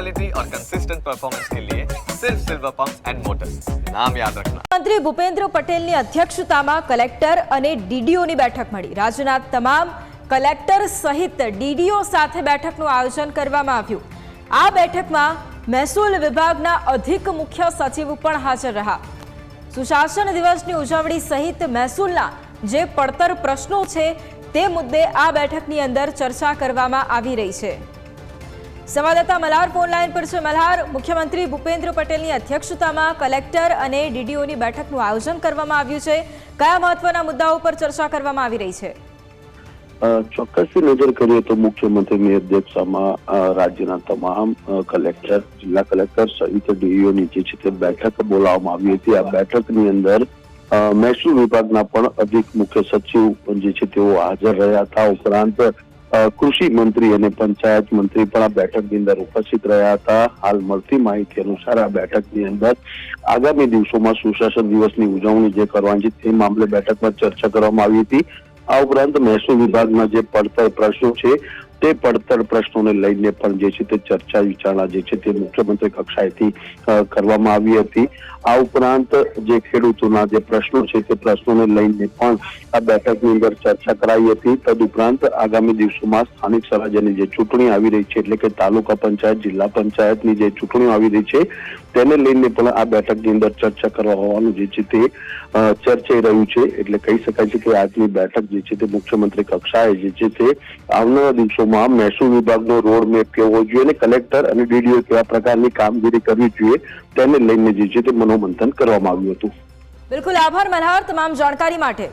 Quality और consistent performance के लिए सिर्फ सिल्वर पंप एंड मोटर्स नाम याद रखना મંત્રી ભૂપેન્દ્ર પટેલની અધ્યક્ષતામાં કલેક્ટર અને ડીડીઓની બેઠક મળી રાજ્યના તમામ કલેક્ટર સહિત ડીડીઓ સાથે બેઠકનું આયોજન કરવામાં આવ્યું આ બેઠકમાં મહેસૂલ વિભાગના અધિક મુખ્ય સચિવ પણ હાજર રહ્યા સુશાસન દિવસની ઉજવણી સહિત મહેસૂલના જે પડતર પ્રશ્નો છે તે મુદ્દે આ બેઠકની અંદર ચર્ચા કરવામાં આવી રહી છે સંવાદદાતા મલ્હાર ફોન લાઈન પર છે મલ્હાર મુખ્યમંત્રી ભૂપેન્દ્ર પટેલની અધ્યક્ષતામાં કલેક્ટર અને ડીડીઓની બેઠકનું આયોજન કરવામાં આવ્યું છે. કયા મહત્વના મુદ્દાઓ પર ચર્ચા કરવામાં આવી રહી છે? ચોક્કસથી નજર કરીએ તો મુખ્યમંત્રીની અધ્યક્ષતામાં રાજ્યના તમામ કલેક્ટર, જિલ્લા કલેક્ટર સહિત ડીઈઓની જે છે તે બેઠક બોલાવવામાં આવી હતી. આ બેઠકની અંદર મહેસૂલ વિભાગના પણ અધિક મુખ્ય સચિવ જે છે તેઓ હાજર રહ્યા હતા. ઉપરાંત કૃષિ મંત્રી અને પંચાયત મંત્રી પણ આ બેઠકની અંદર ઉપસ્થિત રહ્યા હતા. હાલ મળતી માહિતી અનુસાર આ બેઠકની અંદર આગામી દિવસોમાં સુશાસન દિવસની ઉજવણી જે કરવાની છે, તે મામલે બેઠકમાં ચર્ચા કરવામાં આવી હતી. આ ઉપરાંત મહેસૂલ વિભાગના જે પડતર પ્રશ્નો છે તે પડતર પ્રશ્નોને લઈને પણ જે છે તે ચર્ચા વિચારણા જે છે તે મુખ્યમંત્રી કક્ષાએથી કરવામાં આવી હતી. આ ઉપરાંત જે ખેડૂતોના જે પ્રશ્નો છે તે પ્રશ્નોને લઈને પણ આ બેઠકની અંદર ચર્ચા કરાઈ હતી. તદુપરાંત આગામી દિવસોમાં સ્થાનિક સ્વરાજ્યની જે ચૂંટણી આવી રહી છે, એટલે કે તાલુકા પંચાયત, જિલ્લા પંચાયતની જે ચૂંટણીઓ આવી રહી છે, તેને લઈને પણ આ બેઠકની અંદર ચર્ચા કરવા હોવાનું જે છે તે ચર્ચાઈ રહ્યું છે. એટલે કહી શકાય છે કે આજની બેઠક જે છે તે મુખ્યમંત્રી કક્ષાએ જે છે તે આવનારા દિવસોમાં મહેસૂલ વિભાગનો રોડ મેપ કેવો જોઈએ અને કલેક્ટર અને ડીડીઓ કેવા પ્રકારની કામગીરી કરવી જોઈએ તેને લઈને જે છે તે મનોમંથન કરવામાં આવ્યું હતું. બિલકુલ આભાર, મલ્હાર, તમામ જાણકારી માટે.